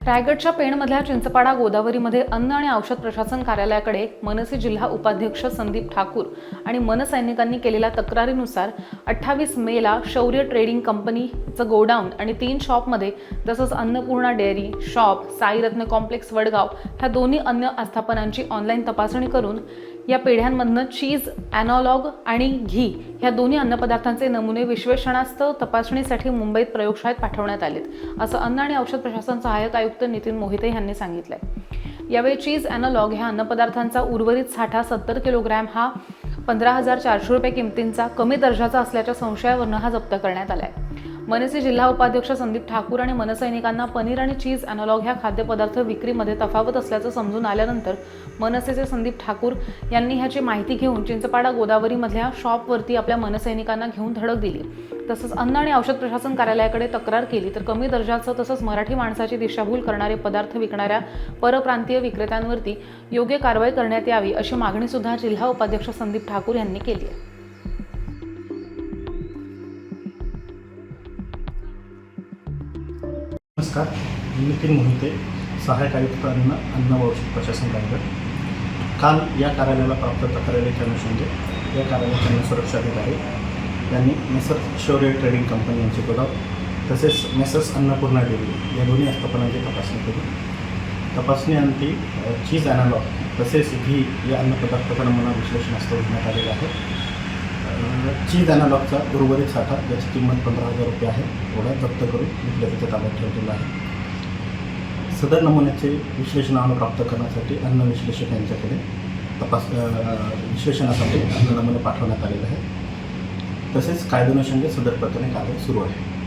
रायगडच्या पेणमधल्या चिंचपाडा गोदावरीमध्ये अन्न आणि औषध प्रशासन कार्यालयाकडे मनसे जिल्हा उपाध्यक्ष संदीप ठाकूर आणि मनसैनिकांनी केलेल्या तक्रारीनुसार अठ्ठावीस मेला शौर्य ट्रेडिंग कंपनीचं गोडाऊन आणि तीन शॉपमध्ये तसंच Annapurna dairy shop Sairatna complex Vadgaon ह्या दोन्ही अन्य आस्थापनांची ऑनलाईन तपासणी करून या पेढ्यांमधनं चीज ॲनॉलॉग आणि घी ह्या दोन्ही अन्नपदार्थांचे नमुने विश्लेषणास्तव तपासणीसाठी मुंबईत प्रयोगशाळेत पाठवण्यात आलेत असं अन्न आणि औषध प्रशासन सहाय्यक आयुक्त नितीन मोहिते यांनी सांगितलंय. यावेळी चीज ॲनॉलॉग ह्या अन्नपदार्थांचा उर्वरित साठा सत्तर किलोग्रॅम हा पंधरा हजार चारशे रुपये किमतींचा कमी दर्जाचा असल्याच्या संशयावरनं हा जप्त करण्यात आलाय. मनसे जिल्हा उपाध्यक्ष संदीप ठाकूर आणि मनसैनिकांना पनीर आणि चीज ॲनॉलॉग ह्या खाद्यपदार्थ विक्रीमध्ये तफावत असल्याचं समजून आल्यानंतर मनसेचे संदीप ठाकूर यांनी ह्याची माहिती घेऊन चिंचपाडा गोदावरीमधल्या शॉपवरती आपल्या मनसैनिकांना घेऊन धडक दिली. तसंच अन्न आणि औषध प्रशासन कार्यालयाकडे तक्रार केली तर कमी दर्जाचं तसंच मराठी माणसाची दिशाभूल करणारे पदार्थ विकणाऱ्या परप्रांतीय विक्रेत्यांवरती योग्य कारवाई करण्यात यावी अशी मागणीसुद्धा जिल्हा उपाध्यक्ष संदीप ठाकूर यांनी केली आहे. नमस्कार. मी नितीन मोहिते सहाय्यक आयुक्त अन्न अन्न व औषध प्रशासन रायगड काल या कार्यालयाला प्राप्त तक्रारीच्या अनुषंगे म्हणजे या कार्यालयाचे अन्न सुरक्षा अधिकारी यांनी मेसर्स शौर्य ट्रेडिंग कंपनी यांचे गोदाव तसेच मेसर्स अन्नपूर्णा डेअरी या दोन्ही आस्थापनांची तपासणी केली. तपासणीअंती चीज ॲनालॉग तसेच घी या अन्नपदार्थाचा नमुना विश्लेषणास्तव घेण्यात आलेलं आहे. चीज अॅनालॉगचा उर्वरित साठा ज्याची किंमत पंधरा हजार रुपये आहे एवढा जप्त करून विक्रेत्याच्या ताब्यात ठेवलेला आहे. सदर नमुन्याचे विश्लेषण अहवाल प्राप्त करण्यासाठी अन्न विश्लेषक यांच्याकडे तपास विश्लेषणासाठी अन्न नमुने पाठवण्यात आलेले आहे तसेच कायदेनुषंगे सदर प्रकरणी कार्य सुरू आहे.